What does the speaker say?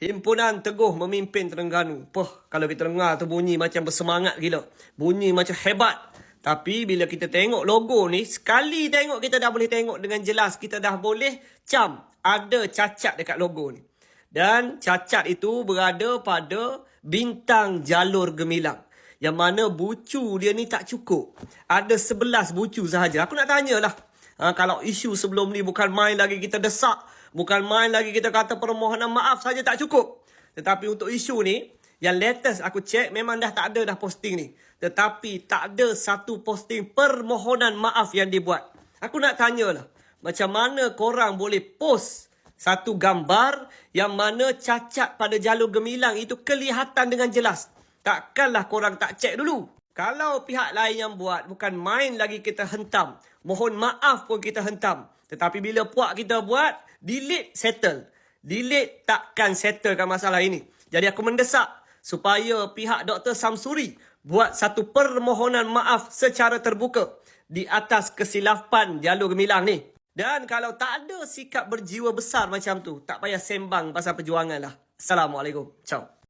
Himpunan Teguh memimpin Terengganu. Poh, kalau kita dengar tu bunyi macam bersemangat gila. Bunyi macam hebat. Tapi bila kita tengok logo ni, sekali tengok kita dah boleh tengok dengan jelas. Kita dah boleh cam ada cacat dekat logo ni. Dan cacat itu berada pada bintang jalur gemilang. Yang mana bucu dia ni tak cukup. Ada 11 bucu sahaja. Aku nak tanyalah. Ha, kalau isu sebelum ni bukan main lagi kita desak. Bukan main lagi kita kata permohonan maaf saja tak cukup. Tetapi untuk isu ni, yang latest aku cek memang dah tak ada dah posting ni. Tetapi tak ada satu posting permohonan maaf yang dibuat. Aku nak tanyalah. Macam mana korang boleh post satu gambar yang mana cacat pada jalur gemilang itu kelihatan dengan jelas. Takkanlah korang tak cek dulu. Kalau pihak lain yang buat, bukan main lagi kita hentam. Mohon maaf pun kita hentam. Tetapi bila puak kita buat, delete settle. Delete takkan settlekan masalah ini. Jadi aku mendesak supaya pihak Dr. Samsuri buat satu permohonan maaf secara terbuka di atas kesilapan jalur gemilang ni. Dan kalau tak ada sikap berjiwa besar macam tu, tak payah sembang pasal perjuangan lah. Assalamualaikum. Ciao.